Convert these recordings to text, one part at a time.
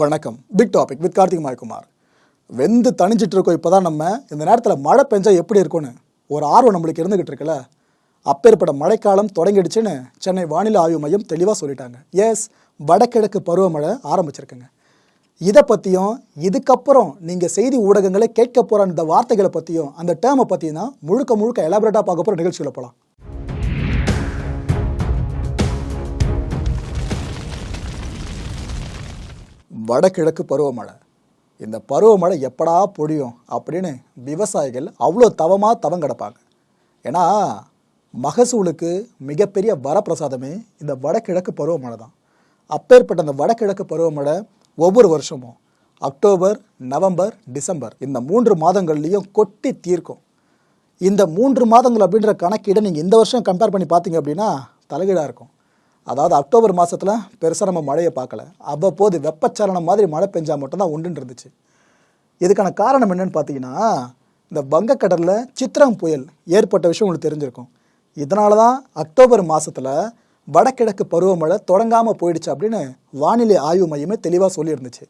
வணக்கம். Big topic with Karthik மாய்குமார் வெந்து தணிஞ்சிட்டு இருக்கோம் இப்போ தான் நம்ம. இந்த நேரத்தில் மழை பெஞ்சா எப்படி இருக்கும்னு ஒரு ஆர்வம் நம்மளுக்கு இருந்துகிட்டு இருக்குல்ல. அப்பேற்பட்ட மழைக்காலம் தொடங்கிடுச்சுன்னு சென்னை வானிலை ஆய்வு மையம் தெளிவாக சொல்லிட்டாங்க. எஸ் வடகிழக்கு பருவமழை ஆரம்பிச்சிருக்குங்க. இதை பற்றியும் இதுக்கப்புறம் நீங்கள் செய்தி ஊடகங்களை கேட்க போகிற அந்த வார்த்தைகளை பற்றியும் அந்த டேர்மை பற்றியும் தான் முழுக்க முழுக்க எலாபரேட்டாக பார்க்க போகிற நிகழ்ச்சியில் போகலாம் வடகிழக்கு பருவமழை. இந்த பருவமழை எப்படா பொழியும் அப்படின்னு விவசாயிகள் அவ்வளோ தவமாக தவம் கிடப்பாங்க. ஏன்னா மகசூலுக்கு மிகப்பெரிய வரப்பிரசாதமே இந்த வடகிழக்கு பருவமழை தான். அப்பேற்பட்ட அந்த வடகிழக்கு பருவமழை ஒவ்வொரு வருஷமும் அக்டோபர் நவம்பர் டிசம்பர் இந்த மூன்று மாதங்கள்லேயும் கொட்டி தீர்க்கும். இந்த மூன்று மாதங்கள் அப்படின்ற கணக்கீடை நீங்கள் இந்த வருஷம் கம்பேர் பண்ணி பார்த்தீங்க அப்படின்னா தலைகீழாக இருக்கும். அதாவது அக்டோபர் மாதத்தில் பெருசாக நம்ம மழையை பார்க்கல. அவ்வப்போது வெப்பச்சலனம் மாதிரி மழை பெஞ்சால் மட்டும்தான் உண்டுன்னு இருந்துச்சு. இதுக்கான காரணம் என்னன்னு பார்த்தீங்கன்னா இந்த வங்கக்கடலில் சித்திரம் புயல் ஏற்பட்ட விஷயம் உங்களுக்கு தெரிஞ்சிருக்கும். இதனால தான் அக்டோபர் மாதத்தில் வடகிழக்கு பருவமழை தொடங்காமல் போயிடுச்சு அப்படின்னு வானிலை ஆய்வு மையமே தெளிவாக சொல்லியிருந்துச்சு.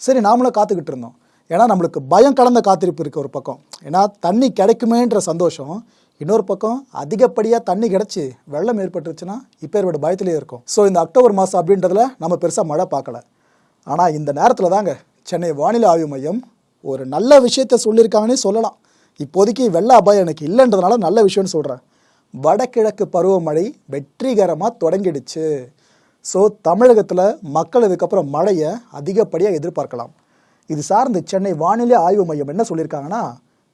சரி நாமளும் காத்துக்கிட்டு இருந்தோம். ஏன்னா நம்மளுக்கு பயம் கலந்த காத்திருப்பு இருக்குது ஒரு பக்கம். ஏன்னா தண்ணி கிடைக்குமேன்ற சந்தோஷம் இன்னொரு பக்கம் அதிகப்படியாக தண்ணி கிடச்சி வெள்ளம் ஏற்பட்டுருச்சுன்னா இப்போ ஏற்பட்ட பயத்திலேயே இருக்கும். ஸோ இந்த அக்டோபர் மாதம் அப்படின்றதுல நம்ம பெருசாக மழை பார்க்கல. ஆனால் இந்த நேரத்தில் தாங்க சென்னை வானிலை ஆய்வு மையம் ஒரு நல்ல விஷயத்த சொல்லியிருக்காங்கன்னே சொல்லலாம். இப்போதைக்கு வெள்ள அபாயம் எனக்கு இல்லைன்றதுனால நல்ல விஷயம்னு சொல்கிறேன் வடகிழக்கு பருவமழை வெற்றிகரமாக தொடங்கிடுச்சு. ஸோ தமிழகத்தில் மக்கள் இதுக்கப்புறம் மழையை அதிகப்படியாக எதிர்பார்க்கலாம். இது சார்ந்து சென்னை வானிலை ஆய்வு மையம் என்ன சொல்லியிருக்காங்கன்னா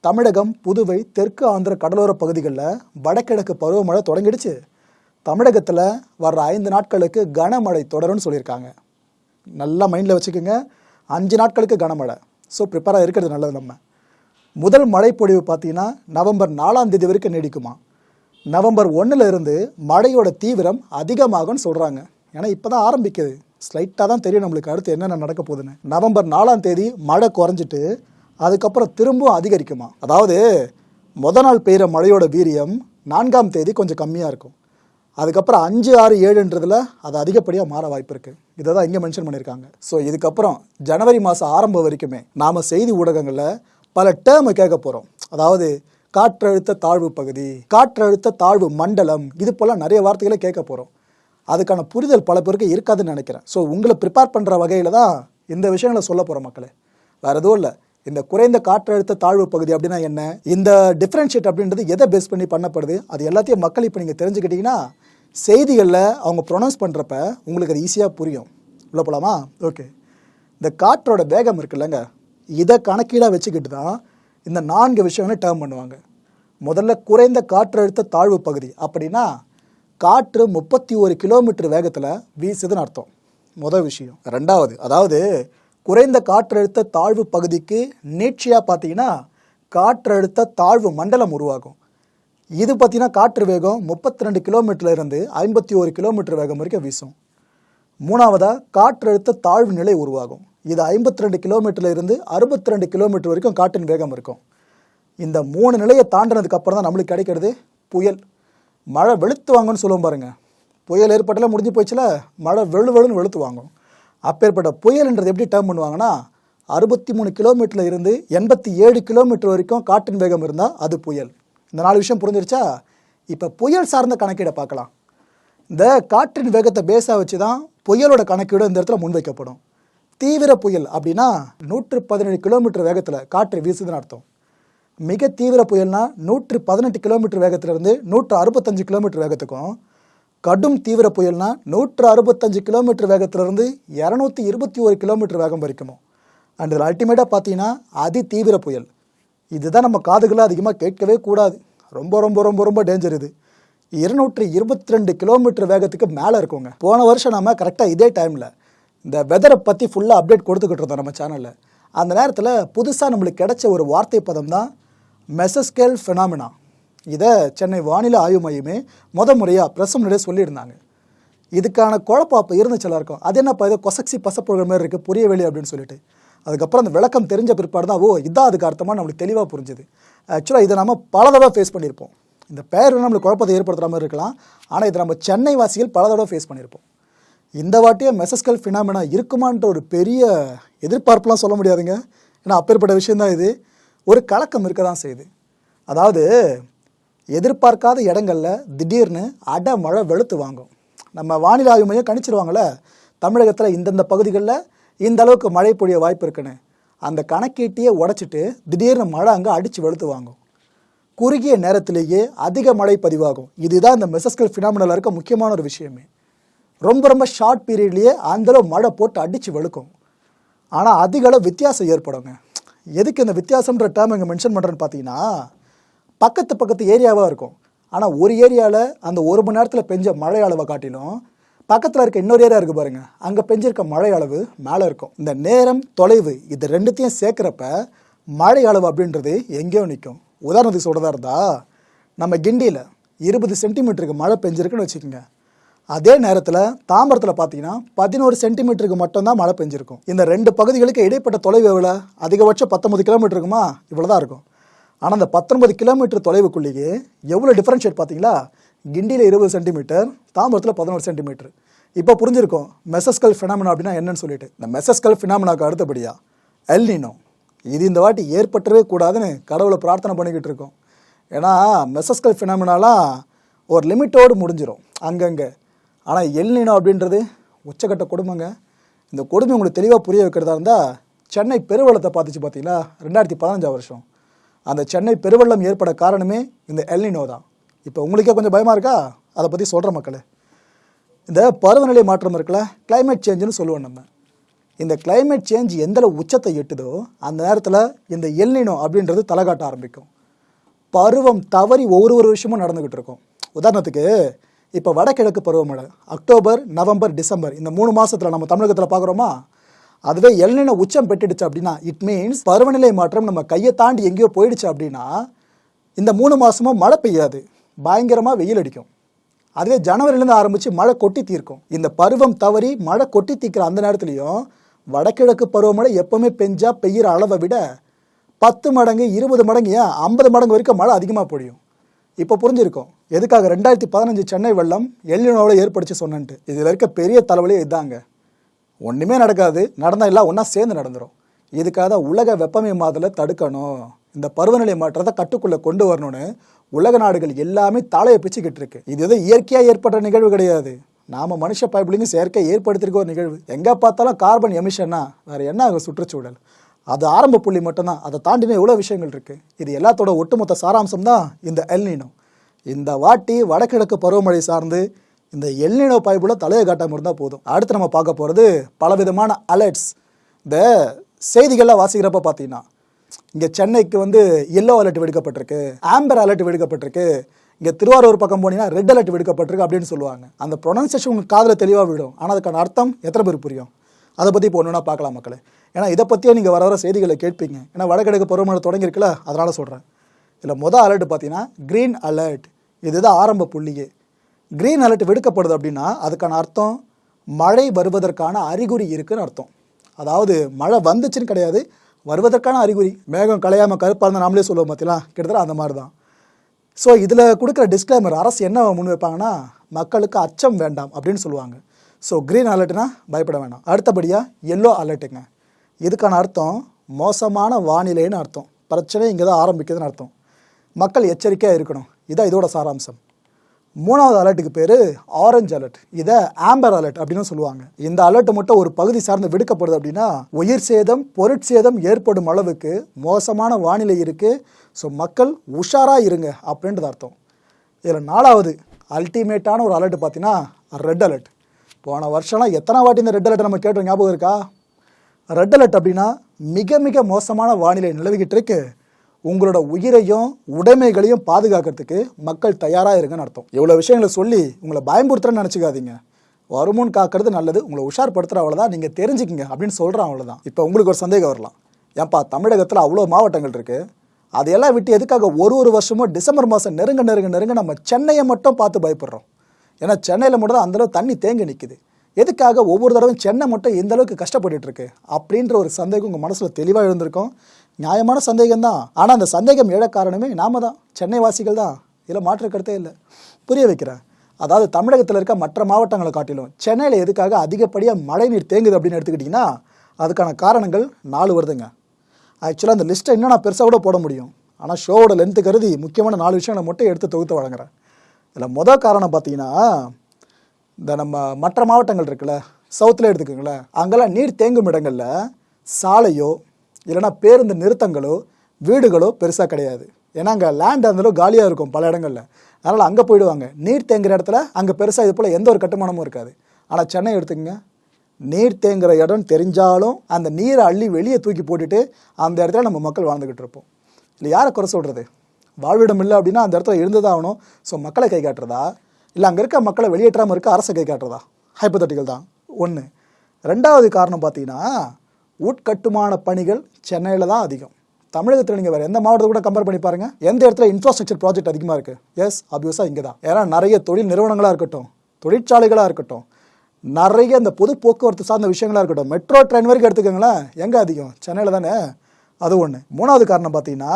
தமிழகம் புதுவை தெற்கு ஆந்திர கடலோர பகுதிகளில் வடகிழக்கு பருவமழை தொடங்கிடுச்சு. தமிழகத்தில் வர்ற ஐந்து நாட்களுக்கு கனமழை தொடரும்னு சொல்லியிருக்காங்க. நல்லா மைண்டில் வச்சுக்கோங்க. அஞ்சு நாட்களுக்கு கனமழை. ஸோ ப்ரிப்பேராக இருக்கிறது நல்லது நம்ம. முதல் மழைப்பொழிவு பார்த்தீங்கன்னா நவம்பர் நாலாம் தேதி வரைக்கும் நீடிக்குமா? நவம்பர் ஒன்றில் இருந்து மழையோட தீவிரம் அதிகமாகும்னு சொல்கிறாங்க ஏன்னா இப்போ தான் ஆரம்பிக்குது ஸ்லைட்டாக தான் தெரியும் நம்மளுக்கு அடுத்து என்னென்ன நடக்க போகுதுன்னு. நவம்பர் நாலாம் தேதி மழை குறைஞ்சிட்டு அதுக்கப்புறம் திரும்பவும் அதிகரிக்குமா? அதாவது முத நாள் பெய்கிற மழையோட வீரியம் நான்காம் தேதி கொஞ்சம் கம்மியாக இருக்கும். அதுக்கப்புறம் அஞ்சு ஆறு ஏழுன்றதுல அது அதிகப்படியாக மாற வாய்ப்பு இருக்குது இதை தான் இங்கே மென்ஷன் பண்ணியிருக்காங்க. ஸோ இதுக்கப்புறம் ஜனவரி மாதம் ஆரம்பம் வரைக்குமே நாம் செய்தி ஊடகங்களில் பல டேர்மை கேட்க போகிறோம் அதாவது காற்றழுத்த தாழ்வு பகுதி காற்றழுத்த தாழ்வு மண்டலம் இது போல் நிறைய வார்த்தைகளை கேட்க போகிறோம் அதுக்கான புரிதல் பல பேருக்கு இருக்காதுன்னு நினைக்கிறேன். ஸோ உங்களை ப்ரிப்பேர் பண்ணுற வகையில் தான் இந்த விஷயங்களை சொல்ல போகிறோம் மக்களே. வேறு எதுவும் இல்லை. இந்த குறைந்த காற்றழுத்த தாழ்வு பகுதி அப்படின்னா என்ன? இந்த டிஃப்ரென்ஷியேட் அப்படின்றது எதை பேஸ் பண்ணி பண்ணப்படுது? அது எல்லாத்தையும் மக்கள் இப்போ நீங்கள் தெரிஞ்சுக்கிட்டீங்கன்னா செய்திகளில் அவங்க ப்ரொனவுன்ஸ் பண்ணுறப்ப உங்களுக்கு அது ஈஸியாக புரியும். உள்ள போலாமா? ஓகே இந்த காற்றோட வேகம் இருக்குல்லங்க இதை கணக்கீடாக வச்சுக்கிட்டு தான் இந்த நான்கு விஷயங்களும் டேர்ம் பண்ணுவாங்க. முதல்ல குறைந்த காற்றழுத்த தாழ்வு பகுதி. அப்படின்னா காற்று முப்பத்தி ஒரு கிலோமீட்டர் வேகத்தில் வீசுதுன்னு அர்த்தம். முதல் விஷயம். ரெண்டாவது அதாவது குறைந்த காற்றழுத்த தாழ்வு பகுதிக்கு நீட்சியாக பார்த்தீங்கன்னா காற்றழுத்த தாழ்வு மண்டலம் உருவாகும். இது பார்த்தீங்கன்னா காற்று வேகம் முப்பத்தி ரெண்டு கிலோமீட்டர்லேருந்து ஐம்பத்தி ஒரு கிலோமீட்டர் வேகம் வரைக்கும் வீசும். மூணாவதாக காற்றழுத்த தாழ்வு நிலை உருவாகும். இது ஐம்பத்தி ரெண்டு கிலோமீட்டர்லேருந்து அறுபத்தி ரெண்டு கிலோமீட்டர் வரைக்கும் காற்றின் வேகம் இருக்கும். இந்த மூணு நிலையை தாண்டினதுக்கு அப்புறம் தான் நம்மளுக்கு கிடைக்கிறது புயல். மழை வெளுத்து வாங்கன்னு சொல்லுவோம் பாருங்கள் புயல் ஏற்பட்டெல்லாம் முடிஞ்சு போயிடுச்சுல மழை வெளு வெளுன்னு வெளுத்து வாங்கும். அப்பேற்பட்ட புயல்ன்றது எப்படி டேர்ம் பண்ணுவாங்கன்னா அறுபத்தி மூணு கிலோமீட்டரில் இருந்து எண்பத்தி ஏழு கிலோமீட்டர் வரைக்கும் காற்றின் வேகம் இருந்தால் அது புயல். இந்த நாலு விஷயம் புரிஞ்சிருச்சா? இப்போ புயல் சார்ந்த கணக்கீடை பார்க்கலாம். இந்த காற்றின் வேகத்தை பேஸாக வச்சு தான் புயலோட கணக்கீடு இந்த இடத்துல முன்வைக்கப்படும். தீவிர புயல் அப்படின்னா நூற்று பதினேழு கிலோமீட்டர் வேகத்தில் காற்று வீசுதுன்னு அர்த்தம். மிக தீவிர புயல்னால் நூற்று பதினெட்டு கிலோமீட்டர் வேகத்திலிருந்து நூற்று அறுபத்தஞ்சு கிலோமீட்டர் வேகத்துக்கும் கடும் தீவிர புயல்னா நூற்று அறுபத்தஞ்சு கிலோமீட்டர் வேகத்திலிருந்து இரநூத்தி இருபத்தி ஒரு கிலோமீட்டர் வேகம் வரைக்குமோ? அண்ட் இதில் அல்டிமேட்டாக பார்த்தீங்கன்னா அதி தீவிர புயல். இதுதான் நம்ம காதுகளை அதிகமாக கேட்கவே கூடாது. ரொம்ப ரொம்ப ரொம்ப ரொம்ப டேஞ்சர் இது. இருநூற்றி இருபத்தி ரெண்டு கிலோமீட்டர் வேகத்துக்கு மேலே இருக்குங்க. போன வருஷம் நம்ம கரெக்டாக இதே டைமில் இந்த வெதரை பற்றி ஃபுல்லாக அப்டேட் கொடுத்துக்கிட்டு இருந்தோம் நம்ம சேனலில் அந்த நேரத்தில் புதுசாக நம்மளுக்கு கிடைச்ச ஒரு வார்த்தை பதம் தான் மெசஸ்கேல் ஃபினாமினா இதை சென்னை வானிலை ஆய்வு மையமே முத முறையாக ப்ரெஸ் முன்னாடியே சொல்லியிருந்தாங்க. இதுக்கான குழப்பம் அப்போ இருந்துச்சு எல்லாருக்கும். அது என்னப்பா ஏதோ கொசக்சி பசப்புற மாதிரி இருக்குது புரியவில்லை அப்படின்னு சொல்லிட்டு. அதுக்கப்புறம் அந்த விளக்கம் தெரிஞ்ச பிற்பாடு தான் ஓ இதான் அதுக்கு அர்த்தமாக நம்மளுக்கு தெளிவாக புரிஞ்சுது. ஆக்சுவலாக இதை நம்ம பல தடவை ஃபேஸ் பண்ணியிருப்போம். இந்த பெயர் நம்மளுக்கு குழப்பத்தை ஏற்படுத்துகிற மாதிரி இருக்கலாம் ஆனால் இதை நம்ம சென்னை வாசிகள் பல தடவை ஃபேஸ் பண்ணியிருப்போம். இந்த வாட்டியே மெசஸ்கல் ஃபினாமினா இருக்குமான்ற ஒரு பெரிய எதிர்பார்ப்புலாம் சொல்ல முடியாதுங்க. ஏன்னா அப்பேற்பட்ட விஷயந்தான் இது. ஒரு கலக்கம் இருக்க தான் செய்யுது. அதாவது எதிர்பார்க்காத இடங்கள்ல திடீர்னு அட மழை வெளுத்து வாங்கும். நம்ம வானிலை ஆய்வு மையம் கணிச்சிருவாங்கள்ல தமிழகத்தில் இந்தந்த பகுதிகளில் இந்த அளவுக்கு மழை பொழிய வாய்ப்பு இருக்குன்னு. அந்த கணக்கீட்டையே உடச்சிட்டு திடீர்னு மழை அங்கே அடித்து வெளுத்து வாங்கும். குறுகிய நேரத்திலேயே அதிக மழை பதிவாகும். இதுதான் இந்த மெசஸ்கல் ஃபினாமினல் இருக்க முக்கியமான ஒரு விஷயமே. ரொம்ப ரொம்ப ஷார்ட் பீரியட்லேயே அந்தளவு மழை போட்டு அடித்து வெளுக்கும். ஆனால் அதிக அளவு வித்தியாசம் ஏற்படுங்க. எதுக்கு இந்த வித்தியாசம்ன்ற டேர்ம் இங்கே மென்ஷன் பண்ணுறேன்னு பார்த்தீங்கன்னா பக்கத்து பக்கத்து ஏரியாவாக இருக்கும். ஆனால் ஒரு ஏரியாவில் அந்த ஒரு மணி நேரத்தில் பெஞ்ச மழை அளவை காட்டிலும் பக்கத்தில் இருக்க இன்னொரு ஏரியா இருக்குது பாருங்கள் அங்கே பெஞ்சிருக்க மழை அளவு மேலே இருக்கும். இந்த நேரம் தொலைவு இது ரெண்டுத்தையும் சேர்க்குறப்ப மழை அளவு அப்படின்றது எங்கேயோ நிற்கும் உதாரணத்துக்கு சொல்கிறதா இருந்தால் நம்ம கிண்டியில் இருபது சென்டிமீட்டருக்கு மழை பெஞ்சிருக்குன்னு வச்சுக்கோங்க. அதே நேரத்தில் தாம்பரத்தில் பார்த்தீங்கன்னா பதினோரு சென்டிமீட்டருக்கு மட்டும்தான் மழை பெஞ்சிருக்கும். இந்த ரெண்டு பகுதிகளுக்கு இடைப்பட்ட தொலைவு எவ்வளோ அதிகபட்சம் பத்தொம்பது கிலோமீட்டர் இருக்குமா? இவ்வளோ தான் இருக்கும். ஆனால் அந்த பத்தொன்பது கிலோமீட்டர் தொலைவுக்குள்ளேயே எவ்வளோ டிஃப்ரென்ஷியேட் பார்த்தீங்களா? கிண்டியில் இருபது சென்டிமீட்டர் தாம்பரத்தில் பதினோரு சென்டிமீட்டர் இப்போ புரிஞ்சிருக்கும். மெசஸ்கல் ஃபினாமினா அப்படின்னா என்னன்னு சொல்லிட்டு. இந்த மெசஸ்கல் ஃபினாமினாக்கு அடுத்தபடியா எல்னினோ இது இந்த வாட்டி ஏற்பட்டவே கூடாதுன்னு கடவுளை பிரார்த்தனை பண்ணிக்கிட்டு இருக்கோம். ஏன்னா மெசஸ்கல் ஃபினாமினாலாம் ஒரு லிமிட்டோடு முடிஞ்சிடும் அங்கங்கே. ஆனால் எல்னினோ அப்படின்றது உச்சக்கட்ட கொடுமைங்க. இந்த கொடுமை உங்களுக்கு தெளிவாக புரிய வைக்கிறதா இருந்தால் சென்னை பெருவளத்தை பார்த்துச்சு பார்த்தீங்களா? ரெண்டாயிரத்தி பதினஞ்சாம் வருஷம். அந்த சென்னை பெருவெள்ளம் ஏற்பட காரணமே இந்த எல்னினோ தான். இப்போ உங்களுக்கே கொஞ்சம் பயமாக இருக்கா? அதை பற்றி சொல்கிற மக்களே. இந்த பருவநிலை மாற்றம் இருக்குல்ல கிளைமேட் சேஞ்சுன்னு சொல்லுவோம் நம்ம. இந்த கிளைமேட் சேஞ்ச் எந்தளவு உச்சத்தை எட்டுதோ அந்த நேரத்தில் இந்த எல்னினோ அப்படின்றது தலை காட்ட ஆரம்பிக்கும். பருவம் தவறி ஒவ்வொரு ஒரு விஷயமும் நடந்துக்கிட்டு இருக்கும். உதாரணத்துக்கு இப்போ வடகிழக்கு பருவமழை அக்டோபர் நவம்பர் டிசம்பர் இந்த மூணு மாதத்தில் நம்ம தமிழகத்தில் பார்க்குறோமா அதுவே எல்னினோ உச்சம் பெற்றுடுச்சு அப்படின்னா இட் மீன்ஸ் பருவநிலை மாற்றம் நம்ம கையை தாண்டி எங்கேயோ போயிடுச்சு அப்படின்னா இந்த மூணு மாதமும் மழை பெய்யாது. பயங்கரமாக வெயில் அடிக்கும். அதுவே ஜனவரிலேருந்து ஆரம்பித்து மழை கொட்டி தீர்க்கும். இந்த பருவம் தவறி மழை கொட்டி தீர்க்கிற அந்த நேரத்துலையும் வடகிழக்கு பருவமழை எப்போவுமே பெஞ்சா பெய்கிற அளவை விட பத்து மடங்கு இருபது மடங்கு ஏன் ஐம்பது மடங்கு வரைக்கும் மழை அதிகமாக பொழியும். இப்போ புரிஞ்சிருக்கும். எதுக்காக? ரெண்டாயிரத்தி பதினஞ்சு சென்னை வெள்ளம் எல்லினோவில் ஏற்படுத்தி சொன்னன்ட்டு. இதில் இருக்க பெரிய தலைவலியே இதாங்க. ஒன்றுமே நடக்காது. நடந்தால் எல்லாம் ஒன்றா சேர்ந்து நடந்துரும். இதுக்காக உலக உலக வெப்பமயமாதலை தடுக்கணும். இந்த பருவநிலை மாற்றத்தை கட்டுக்குள்ளே கொண்டு வரணும்னு உலக நாடுகள் எல்லாமே தலையை பிச்சுக்கிட்டு இருக்கு. இது எதுவும் இயற்கையாக ஏற்படுற நிகழ்வு கிடையாது. நாம் மனுஷ பைப்பிளிங்க செயற்கை ஏற்படுத்திருக்க ஒரு நிகழ்வு. எங்கே பார்த்தாலும் கார்பன் எமிஷன்னா வேறு என்ன ஆகும் சுற்றுச்சூழல்? அது ஆரம்ப புள்ளி மட்டும்தான். அதை தாண்டின இவ்வளோ விஷயங்கள் இருக்குது இது எல்லாத்தோட ஒட்டுமொத்த சாராம்சம் தான் இந்த எல்னினோ இந்த வாட்டி வடகிழக்கு பருவமழை சார்ந்து இந்த எல்னினோ பைப்புல தலையை காட்டாமல் இருந்தால் போதும். அடுத்து நம்ம பார்க்க போகிறது பலவிதமான அலர்ட்ஸ் இந்த செய்திகள்லாம் வாசிக்கிறப்ப பார்த்தீங்கன்னா இங்கே சென்னைக்கு வந்து எல்லோ அலர்ட் விடுக்கப்பட்டிருக்கு ஆம்பர் அலர்ட் விடுக்கப்பட்டிருக்கு இங்கே திருவாரூர் பக்கம் போனீங்கன்னா ரெட் அலர்ட் விடுக்கப்பட்டிருக்கு அப்படின்னு சொல்லுவாங்க. அந்த ப்ரொனன்சியேஷன் உங்கள் காதில் தெளிவாக விடும். ஆனால் அதுக்கான அர்த்தம் எத்தனை பேர் புரியும்? அதை பற்றி இப்போ ஒன்றுனா பார்க்கலாம் மக்களே. ஏன்னா இதை பற்றியே நீங்கள் வர வர செய்திகளை கேட்பீங்க. ஏன்னா வடகிழக்கு பருவமழை தொடங்கியிருக்குல்ல அதனால் சொல்கிறேன் இதில் மொதல் அலர்ட் பார்த்தீங்கன்னா க்ரீன் அலர்ட் இதுதான் ஆரம்ப புள்ளியே. க்ரீன் அலர்ட் விடுக்கப்படுது அப்படின்னா அதுக்கான அர்த்தம் மழை வருவதற்கான அறிகுறி இருக்குன்னு அர்த்தம். அதாவது மழை வந்துச்சுன்னு கிடையாது வருவதற்கான அறிகுறி. மேகம் கலையாமல் கருப்பாக இருந்தால் நாமளே சொல்லுவோம் பார்த்தீங்களா கிட்டத்தட்ட அந்த மாதிரி தான் ஸோ இதில் கொடுக்குற டிஸ்க்ளைமர் அரசு என்ன முன் வைப்பாங்கன்னா மக்களுக்கு அச்சம் வேண்டாம் அப்படின்னு சொல்லுவாங்க. ஸோ க்ரீன் அலர்ட்னா பயப்பட வேண்டாம் அடுத்தபடியாக எல்லோ அலர்ட்டுங்க இதுக்கான அர்த்தம் மோசமான வானிலைன்னு அர்த்தம். பிரச்சனை இங்கே தான் ஆரம்பிக்குதுன்னு அர்த்தம். மக்கள் எச்சரிக்கையாக இருக்கணும். இதான் இதோட சாராம்சம். மூணாவது அலர்ட்டுக்கு பேர் ஆரஞ்சு அலர்ட் இதை ஆம்பர் அலர்ட் அப்படின்னு சொல்லுவாங்க. இந்த அலர்ட் மட்டும் ஒரு பகுதி சார்ந்து விடுக்கப்படுது அப்படின்னா உயிர் சேதம் பொருட்சேதம் ஏற்படும் அளவுக்கு மோசமான வானிலை இருக்குது ஸோ மக்கள் உஷாராக இருங்க அப்படின்றது அர்த்தம். இதில் நாலாவது அல்டிமேட்டான ஒரு அலர்ட் பார்த்தீங்கன்னா ரெட் அலர்ட் போன வருஷம்லாம் எத்தனை வாட்டி இந்த ரெட் அலர்ட் நம்ம கேட்டோம் ஞாபகம் இருக்கா? ரெட் அலர்ட் அப்படின்னா மிக மிக மோசமான வானிலை நிலவிக்கிட்டு இருக்குது உங்களோட உயிரையும் உடைமைகளையும் பாதுகாக்கிறதுக்கு மக்கள் தயாராக இருங்கன்னு அர்த்தம். இவ்வளோ விஷயங்களை சொல்லி உங்களை பயம்புறுத்துறேன்னு நினச்சிக்காதீங்க. வருமுன் காக்கிறது நல்லது உங்களை உஷார்படுத்துகிற அவ்வளோதான் நீங்கள் தெரிஞ்சுக்கிங்க அப்படின்னு சொல்கிறேன் அவ்வளோதான் இப்போ உங்களுக்கு ஒரு சந்தேகம் வரலாம். ஏன்பா தமிழகத்தில் அவ்வளோ மாவட்டங்கள் இருக்குது அதையெல்லாம் விட்டு எதுக்காக ஒரு ஒரு வருஷமும் டிசம்பர் மாதம் நெருங்க நெருங்க நெருங்க நம்ம சென்னையை மட்டும் பார்த்து பயப்படுறோம். ஏன்னா சென்னையில் மட்டும் தான் அந்தளவு தண்ணி தேங்கி நிற்குது எதுக்காக ஒவ்வொரு தடவையும் சென்னை மட்டும் இந்த அளவுக்கு கஷ்டப்பட்டுட்டு இருக்கு? அப்படின்ற ஒரு சந்தேகம் உங்கள் மனசில் தெளிவாக இருந்திருக்கும். நியாயமான சந்தேகம் தான் ஆனால் அந்த சந்தேகம் எழ காரணமே நாம தான் சென்னை வாசிகள் தான். இதில் மாற்று கருத்தே இல்லை. புரிய வைக்கிறேன். அதாவது தமிழகத்தில் இருக்க மற்ற மாவட்டங்களை காட்டிலும் சென்னையில் எதுக்காக அதிகப்படியாக மழை நீர் தேங்குது அப்படின்னு எடுத்துக்கிட்டிங்கன்னா அதுக்கான காரணங்கள் நாலு வருதுங்க. ஆக்சுவலாக அந்த லிஸ்ட்டை இன்னும் நான் பெருசாக கூட போட முடியும். ஆனால் ஷோவோட லென்த்து கருதி முக்கியமான நாலு விஷயங்களை மட்டும் எடுத்து தொகுத்து வழங்குறேன். இதில் மொதல் காரணம் பார்த்தீங்கன்னா இந்த நம்ம மற்ற மாவட்டங்கள் இருக்குல்ல சவுத்தில் எடுத்துக்கோங்களேன். அங்கெல்லாம் நீர் தேங்கும் இடங்களில் சாலையோ இல்லைன்னா பேருந்து நிறுத்தங்களோ வீடுகளோ பெருசாக கிடையாது. ஏன்னா அங்கே லேண்ட் இருந்தாலும் காலியாக இருக்கும் பல இடங்களில். அதனால் அங்கே போயிடுவாங்க. நீர் தேங்குகிற இடத்துல அங்கே பெருசாக இது போல் எந்த ஒரு கட்டுமானமும் இருக்காது. ஆனால் சென்னை எடுத்துக்கங்க. நீர் தேங்குகிற இடம் தெரிஞ்சாலும் அந்த நீரை அள்ளி வெளியே தூக்கி போட்டுட்டு அந்த இடத்துல நம்ம மக்கள் வாழ்ந்துக்கிட்டு இருப்போம். இல்லை யாரை குறை சொல்கிறது வாழ்விடம் இல்லை அப்படின்னா அந்த இடத்துல இருந்துதான் ஆகணும். ஸோ மக்களை கை காட்டுறதா? இல்லை அங்கே இருக்க மக்களை வெளியேற்றாமல் இருக்க அரசை கை காட்டுறதா? ஹைப்பத்தட்டிக்கல் தான். ஒன்று ரெண்டாவது காரணம் பார்த்தீங்கன்னா உட்கட்டுமான பணிகள் சென்னையில் தான் அதிகம். தமிழகத்தில் நீங்கள் வேறு எந்த மாவட்டத்தை கூட கம்பேர் பண்ணி பாருங்கள் எந்த இடத்துல இன்ஃப்ராஸ்ட்ரக்சர் ப்ராஜெக்ட் அதிகமாக இருக்குது எஸ் அப்யூஸாக இங்கே தான் ஏன்னா நிறைய தொழில் நிறுவனங்களாக இருக்கட்டும் தொழிற்சாலைகளாக இருக்கட்டும் நிறைய இந்த பொது போக்குவரத்து சார்ந்த விஷயங்களாக இருக்கட்டும் மெட்ரோ ட்ரெயின் வரைக்கும் எடுத்துக்கோங்களேன் எங்கே அதிகம்? சென்னையில் தானே? அது ஒன்று மூணாவது காரணம் பார்த்தீங்கன்னா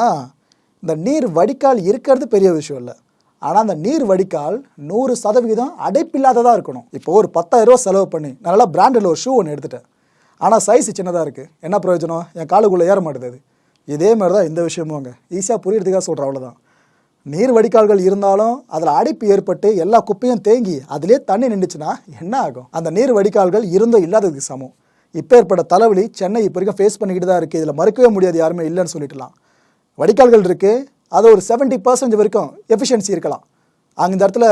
இந்த நீர் வடிகால் இருக்கிறது பெரிய விஷயம் இல்லை. ஆனால் அந்த நீர் வடிகால் நூறு சதவிகிதம் அடைப்பில்லாததாக இருக்கணும். இப்போ ஒரு பத்தாயிரம் ரூபா செலவு பண்ணி நல்லா பிராண்டில் ஒரு ஷூ ஒன்று எடுத்துட்டேன். ஆனால் சைஸ் சின்னதாக இருக்குது என்ன பிரயோஜனம்? என் காலுக்குள்ளே ஏற மாட்டேது அது. இதே மாதிரி தான் இந்த விஷயமும் அங்கே ஈஸியாக புரியறதுக்காக சொல்கிறேன் அவ்வளோதான் நீர் வடிகால்கள் இருந்தாலும் அதில் அடைப்பு ஏற்பட்டு எல்லா குப்பையும் தேங்கி அதிலே தண்ணி நின்றுச்சுன்னா என்ன ஆகும்? அந்த நீர் வடிகால்கள் இருந்தோ இல்லாததுக்கு சமம். இப்போ ஏற்பட்ட தலைவலி சென்னை இப்போ வரைக்கும் ஃபேஸ் பண்ணிக்கிட்டு தான் இருக்குது இதில் மறுக்கவே முடியாது யாருமே இல்லைன்னு சொல்லிட்டுலாம். வடிகால்கள் இருக்குது அது ஒரு செவன்ட்டி பர்சன்ட் வரைக்கும் எஃபிஷியன்சி இருக்கலாம். அங்கே இந்த இடத்துல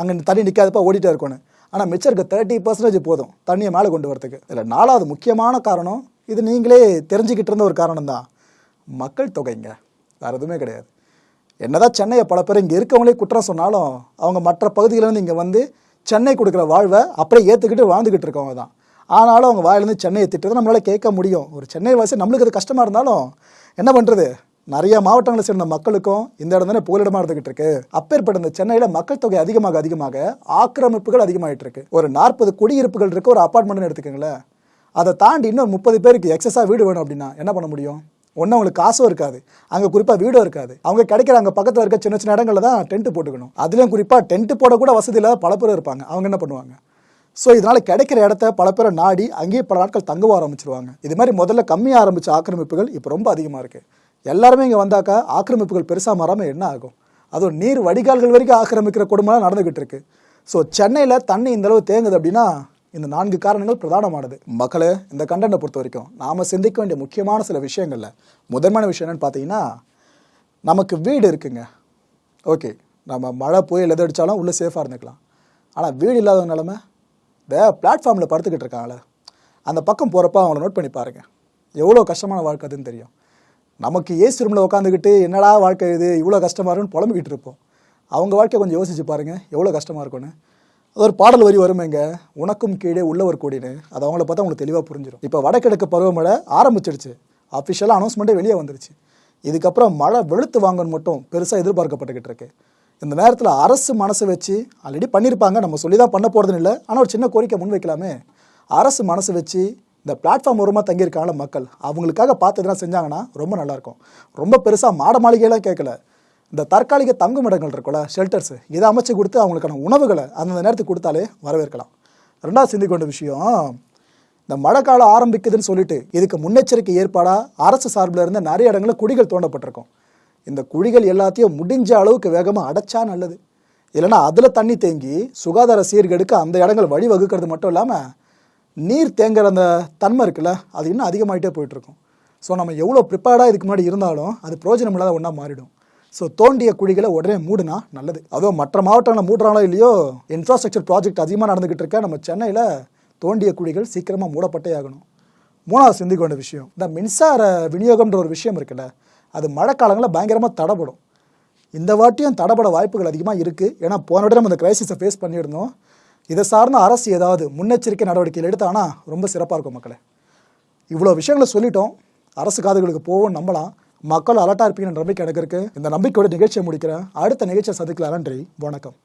அங்கே தண்ணி நிற்காதப்பா ஓடிட்டே இருக்கணும். ஆனால் மிச்சம் இருக்க தேர்ட்டி பர்சன்டேஜ் போதும். தண்ணியை மேலே கொண்டு வரதுக்கு. இதில் நாலாவது முக்கியமான காரணம் இது நீங்களே தெரிஞ்சுக்கிட்டு இருந்த ஒரு காரணம் தான் மக்கள் தொகைங்க. வேறு எதுவுமே கிடையாது. என்னதான் சென்னையை பல பேர் இங்கே இருக்கவங்களே குற்றம் சொன்னாலும் அவங்க மற்ற பகுதியிலேருந்து இங்கே வந்து சென்னை கொடுக்குற வாழ்வை அப்படியே ஏற்றுக்கிட்டு வாழ்ந்துக்கிட்டு இருக்கவங்க தான் ஆனாலும் அவங்க வாயிலேருந்து சென்னையை திட்டுறது நம்மளால் கேட்க முடியும். ஒரு சென்னை வாசி நம்மளுக்கு அது கஷ்டமாக இருந்தாலும் என்ன பண்ணுறது நிறைய மாவட்டங்களை சேர்ந்த மக்களுக்கும் இந்த இடம் தானே புகலிடமாக இருந்துகிட்டு இருக்கு. அப்பேற்பட்ட இந்த சென்னையில் மக்கள் தொகை அதிகமாக அதிகமாக ஆக்கிரமிப்புகள் அதிகமாகிட்டு இருக்கு. ஒரு நாற்பது குடியிருப்புகள் இருக்க ஒரு அப்பார்ட்மெண்ட்னு எடுத்துக்கோங்களேன். அதை தாண்டி இன்னும் முப்பது பேருக்கு எக்ஸஸாக வீடு வேணும் அப்படின்னா என்ன பண்ண முடியும்? ஒன்றும் அவங்களுக்கு காசும் இருக்காது. அங்கே குறிப்பாக வீடும் இருக்காது. அவங்க கிடைக்கிற அங்கே பக்கத்தில் இருக்க சின்ன சின்ன இடங்களில் தான் டென்ட் போட்டுக்கணும். அதுலேயும் குறிப்பாக டென்ட் போடக்கூட வசதி இல்லாத பல பேர் இருப்பாங்க. அவங்க என்ன பண்ணுவாங்க? ஸோ இதனால் கிடைக்கிற இடத்த பல பேரை நாடி அங்கேயே பல நாட்கள் தங்க ஆரம்பிச்சிருவாங்க. இது மாதிரி முதல்ல கம்மியாக ஆரம்பித்த ஆக்கிரமிப்புகள் இப்போ ரொம்ப அதிகமாக இருக்குது எல்லாருமே இங்கே வந்தாக்கா ஆக்கிரமிப்புகள் பெருசாக மாறாமல் என்ன ஆகும்? அதுவும் நீர் வடிகால்கள் வரைக்கும் ஆக்கிரமிக்கிற கொடுமைலாம் நடந்துகிட்டு இருக்கு. ஸோ சென்னையில் தண்ணி இந்த அளவு தேங்குது அப்படின்னா இந்த நான்கு காரணங்கள் பிரதானமானது. மக்களே இந்த கண்டென்ட்டை பொறுத்த வரைக்கும் நாம் சிந்திக்க வேண்டிய முக்கியமான சில விஷயங்களில் முதன்மையான விஷயம் என்னன்னு பார்த்தீங்கன்னா நமக்கு வீடு இருக்குங்க. ஓகே நம்ம மழை புயல் எது அடித்தாலும் உள்ளே சேஃபாக இருந்துக்கலாம். ஆனால் வீடு இல்லாத நிலமை இந்த பிளாட்ஃபார்மில் படுத்துக்கிட்டு இருக்காங்களே. அந்த பக்கம் போகிறப்ப அவங்கள நோட் பண்ணி பாருங்கள் எவ்வளோ கஷ்டமான வாழ்க்கை அதுன்னு தெரியும். நமக்கு ஏசி ரூமில் உட்காந்துக்கிட்டு என்னடா வாழ்க்கை இது? இவ்வளோ கஷ்டமாக இருக்குன்னு புலம்பிக்கிட்டு இருப்போம். அவங்க வாழ்க்கையை கொஞ்சம் யோசிச்சு பாருங்கள் எவ்வளோ கஷ்டமாக இருக்கும்னு. அது ஒரு பாடல் வரி வருமேங்க. உனக்கும் கீழே உள்ளவர் கூடின்னு அது அவங்கள பார்த்தா உங்களுக்கு தெளிவாக புரிஞ்சிடும் இப்போ வடகிழக்கு பருவமழை ஆரம்பிச்சிடுச்சு. அஃபிஷியலாக அனௌன்ஸ்மெண்ட்டே வெளியே வந்துருச்சு. இதுக்கப்புறம் மழை வெளுத்து வாங்கன்னு மட்டும் பெருசாக எதிர்பார்க்கப்பட்டுக்கிட்டு இருக்கு. இந்த நேரத்தில் அரசு மனசை வச்சு ஆல்ரெடி பண்ணியிருப்பாங்க நம்ம சொல்லி தான் பண்ண போகிறதுன்னு இல்லை. ஆனால் ஒரு சின்ன கோரிக்கை முன் வைக்கலாமே அரசு மனசு வச்சு இந்த பிளாட்ஃபார்ம் ஓரமாக தங்கியிருக்காங்கள மக்கள் அவங்களுக்காக பார்த்து எதனா செஞ்சாங்கன்னா ரொம்ப நல்லாயிருக்கும். ரொம்ப பெருசாக மாட மாளிகையெல்லாம் கேட்கல. இந்த தற்காலிக தங்கும் இடங்கள் இருக்குல்ல ஷெல்டர்ஸ் இதை அமைச்சு கொடுத்து அவங்களுக்கான உணவுகளை அந்தந்த நேரத்துக்கு கொடுத்தாலே வரவேற்கலாம். ரெண்டாவது சிந்திக்கொண்ட விஷயம் இந்த மழை காலம் ஆரம்பிக்குதுன்னு சொல்லிட்டு இதுக்கு முன்னெச்சரிக்கை ஏற்பாடாக அரசு சார்பில் இருந்து நிறைய இடங்களில் குழிகள் தோண்டப்பட்டிருக்கும். இந்த குழிகள் எல்லாத்தையும் முடிஞ்ச அளவுக்கு வேகமாக அடைச்சா நல்லது. இல்லைன்னா அதில் தண்ணி தேங்கி சுகாதார சீர்கெடுக்க அந்த இடங்கள் வழி வகுக்கிறது மட்டும் இல்லாமல் நீர் தேங்குற அந்த தன்மை இருக்குல்ல அது இன்னும் அதிகமாகிட்டே போயிட்டுருக்கும். ஸோ நம்ம எவ்வளோ ப்ரிப்பேர்டாக இதுக்கு முன்னாடி இருந்தாலும் அது பிரயோஜனம் இல்லாத ஒன்றா மாறிடும். ஸோ தோண்டிய குழிகளை உடனே மூடுனா நல்லது. அதுவும் மற்ற மாவட்டங்களில் மூடுறாங்களோ இல்லையோ இன்ஃப்ராஸ்ட்ரக்சர் ப்ராஜெக்ட் அதிகமாக நடந்துக்கிட்டு இருக்க நம்ம சென்னையில் தோண்டிய குழிகள் சீக்கிரமாக மூடப்பட்டே ஆகணும். மூணாவது சிந்திக்க வேண்டிய விஷயம் இந்த மின்சார விநியோகம்ன்ற ஒரு விஷயம் இருக்குல்ல அது மழை காலங்களில் பயங்கரமாக தடைப்படும் இந்த வாட்டியும் தடைப்பட வாய்ப்புகள் அதிகமாக இருக்குது ஏன்னா போன விட நம்ம இந்த கிரைசிஸை ஃபேஸ் பண்ணியிருந்தோம். இதை சார்ந்த அரசு ஏதாவது முன்னெச்சரிக்கை நடவடிக்கைகள் எடுத்தானா ரொம்ப சிறப்பாக இருக்கும் மக்களை. இவ்வளோ விஷயங்களை சொல்லிட்டோம். அரசு காதுகளுக்கு போவோம் நம்பலாம். மக்கள் அலர்ட்டாக இருப்பீங்கன்ற நம்பிக்கை எனக்கு இருக்குது இந்த நம்பிக்கையோட நிகழ்ச்சியை முடிக்கிறேன். அடுத்த நிகழ்ச்சியை சந்திக்கலாம். நன்றி. வணக்கம்.